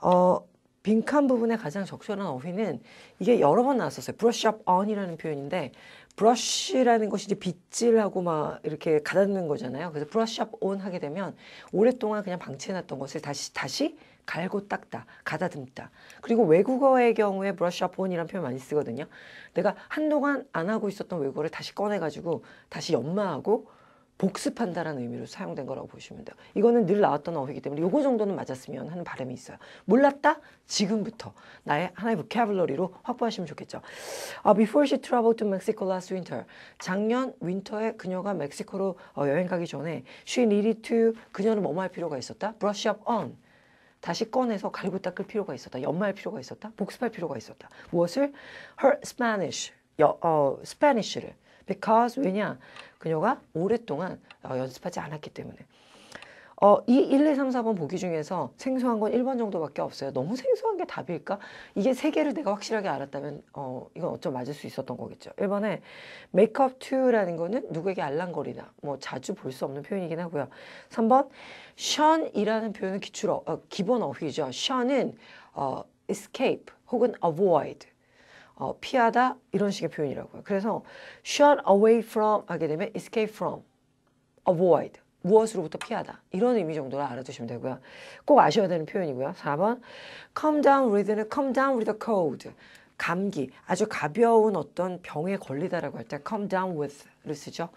어, 빈칸 부분에 가장 적절한 어휘는 이게 여러 번 나왔었어요. brush up on이라는 표현인데 brush라는 것이 이제 빗질하고 막 이렇게 가다듬는 거잖아요. 그래서 brush up on 하게 되면 오랫동안 그냥 방치해놨던 것을 다시 다시 갈고 닦다, 가다듬다. 그리고 외국어의 경우에 brush up on이라는 표현 많이 쓰거든요. 내가 한동안 안 하고 있었던 외국어를 다시 꺼내가지고 다시 연마하고 복습한다라는 의미로 사용된 거라고 보시면 돼요. 이거는 늘 나왔던 어휘이기 때문에 요거 정도는 맞았으면 하는 바람이 있어요. 몰랐다? 지금부터 나의 하나의 보캐블러리로 확보하시면 좋겠죠. Uh, before she traveled to Mexico last winter. 작년 윈터에 그녀가 멕시코로 어, 여행 가기 전에 she needed to 그녀는 뭐뭐 할 필요가 있었다? brush up on. 다시 꺼내서 갈고 닦을 필요가 있었다. 연마할 필요가 있었다. 복습할 필요가 있었다. 무엇을? her Spanish. 여, 어, Spanish를. Because 왜냐? 그녀가 오랫동안 어, 연습하지 않았기 때문에. 어, 이 1, 2, 3, 4번 보기 중에서 생소한 건 1번 정도밖에 없어요. 너무 생소한 게 답일까? 이게 세 개를 내가 확실하게 알았다면 어, 이건 어쩜 맞을 수 있었던 거겠죠. 1번에 make up to라는 거는 누구에게 알랑거리다. 뭐 자주 볼 수 없는 표현이긴 하고요. 3번 shun이라는 표현은 기출 어, 어, 기본 어휘죠. shun은 어, escape 혹은 avoid 어, 피하다 이런 식의 표현이라고요. 그래서 shun away from 하게 되면 escape from, avoid 무엇으로부터 피하다 이런 의미 정도로 알아두시면 되고요. 꼭 아셔야 되는 표현이고요. 4번 come down with는 come down with a cold 감기 아주 가벼운 어떤 병에 걸리다라고 할 때 come down with를 쓰죠.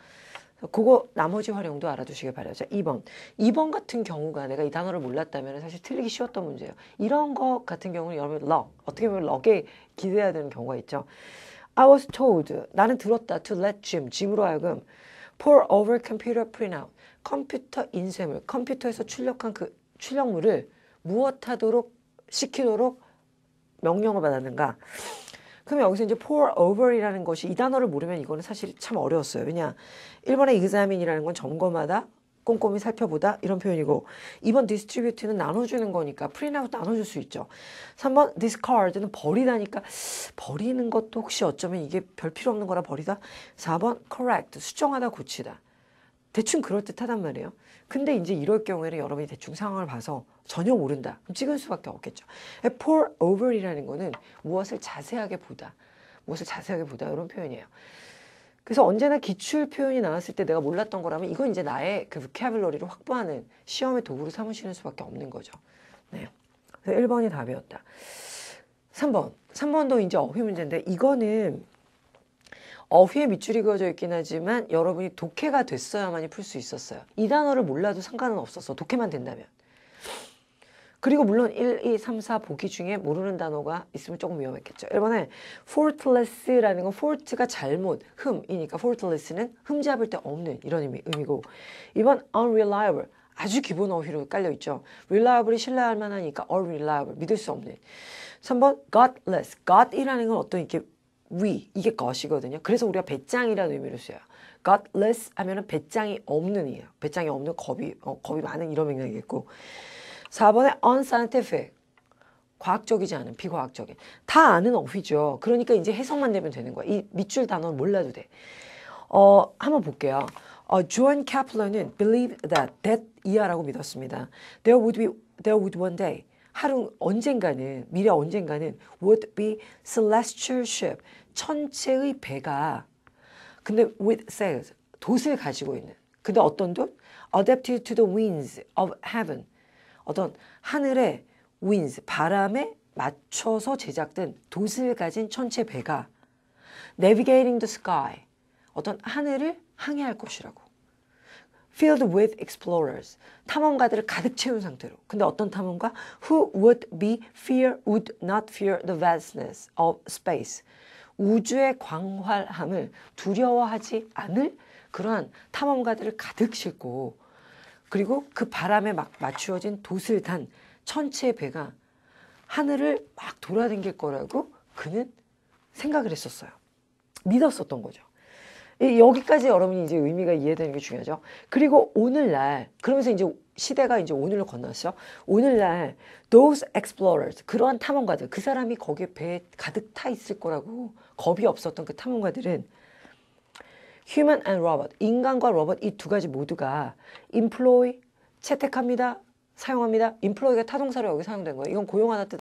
그거 나머지 활용도 알아두시길 바라요. 자, 2번. 2번 같은 경우가 내가 이 단어를 몰랐다면 사실 틀리기 쉬웠던 문제예요. 이런 것 같은 경우는 여러분 luck, 어떻게 보면 luck에 기대해야 되는 경우가 있죠. I was told, 나는 들었다 to let Jim, 짐으로 하여금 pour over computer printout, 컴퓨터 인쇄물, 컴퓨터에서 출력한 그 출력물을 무엇하도록 시키도록 명령을 받았는가? 그럼 여기서 이제 pour over이라는 것이 이 단어를 모르면 이거는 사실 참 어려웠어요. 왜냐? 1번의 examine이라는 건 점검하다, 꼼꼼히 살펴보다 이런 표현이고 2번 distribute는 나눠주는 거니까 print아웃 나눠줄 수 있죠. 3번 discard는 버리다니까 버리는 것도 혹시 어쩌면 이게 별 필요 없는 거라 버리다. 4번 correct 수정하다 고치다. 대충 그럴듯하단 말이에요. 근데 이제 이럴 경우에는 여러분이 대충 상황을 봐서 전혀 모른다. 그럼 찍을 수밖에 없겠죠. pour over이라는 거는 무엇을 자세하게 보다. 무엇을 자세하게 보다 이런 표현이에요. 그래서 언제나 기출 표현이 나왔을 때 내가 몰랐던 거라면 이건 이제 나의 그 보캐블러리를 확보하는 시험의 도구로 삼으시는 수밖에 없는 거죠. 네. 그래서 1번이 답이었다. 3번. 3번도 이제 어휘 문제인데 이거는 어휘에 밑줄이 그어져 있긴 하지만 여러분이 독해가 됐어야만이 풀 수 있었어요. 이 단어를 몰라도 상관은 없었어. 독해만 된다면. 그리고 물론 1, 2, 3, 4 보기 중에 모르는 단어가 있으면 조금 위험했겠죠. 1번에 faultless라는 건 fault가 잘못, 흠이니까 faultless는 흠 잡을 데 없는 이런 의미, 의미고 2번 unreliable 아주 기본 어휘로 깔려 있죠. reliable이 신뢰할 만하니까 unreliable 믿을 수 없는 3번 godless god이라는 건 어떤 이렇게 위 이게 것이거든요. 그래서 우리가 배짱이라는 의미로 써요. godless 하면은 배짱이 없는 이에요. 배짱이 없는 겁이 어, 겁이 많은 이런 맥락이겠고 4번에 unscientific 과학적이지 않은 비과학적인 다 아는 어휘죠. 그러니까 이제 해석만 되면 되는 거야. 이 밑줄 단어는 몰라도 돼. 어 한번 볼게요. 어, John Kepler는 believed that that 이하라고 믿었습니다. There would be there would one day 하루 언젠가는 미래 언젠가는 would be celestial ship 천체의 배가 근데 with sails 돛을 가지고 있는 근데 어떤 돛? adapted to the winds of heaven 어떤 하늘의 winds 바람에 맞춰서 제작된 돛을 가진 천체 배가 navigating the sky 어떤 하늘을 항해할 것이라고 filled with explorers 탐험가들을 가득 채운 상태로 근데 어떤 탐험가 who would be fear would not fear the vastness of space 우주의 광활함을 두려워하지 않을 그러한 탐험가들을 가득 싣고 그리고 그 바람에 막 맞추어진 돛을 단 천체의 배가 하늘을 막 돌아다닐 거라고 그는 생각을 했었어요. 믿었었던 거죠. 여기까지 여러분이 이제 의미가 이해되는 게 중요하죠. 그리고 오늘날 그러면서 이제 시대가 이제 오늘로 건넜어. 오늘날 those explorers 그러한 탐험가들 그 사람이 거기에 배에 가득 타 있을 거라고 겁이 없었던 그 탐험가들은 human and robot 인간과 로봇 이 두 가지 모두가 employ 채택합니다. 사용합니다. employ가 타동사로 여기 사용된 거예요. 이건 고용하다 뜻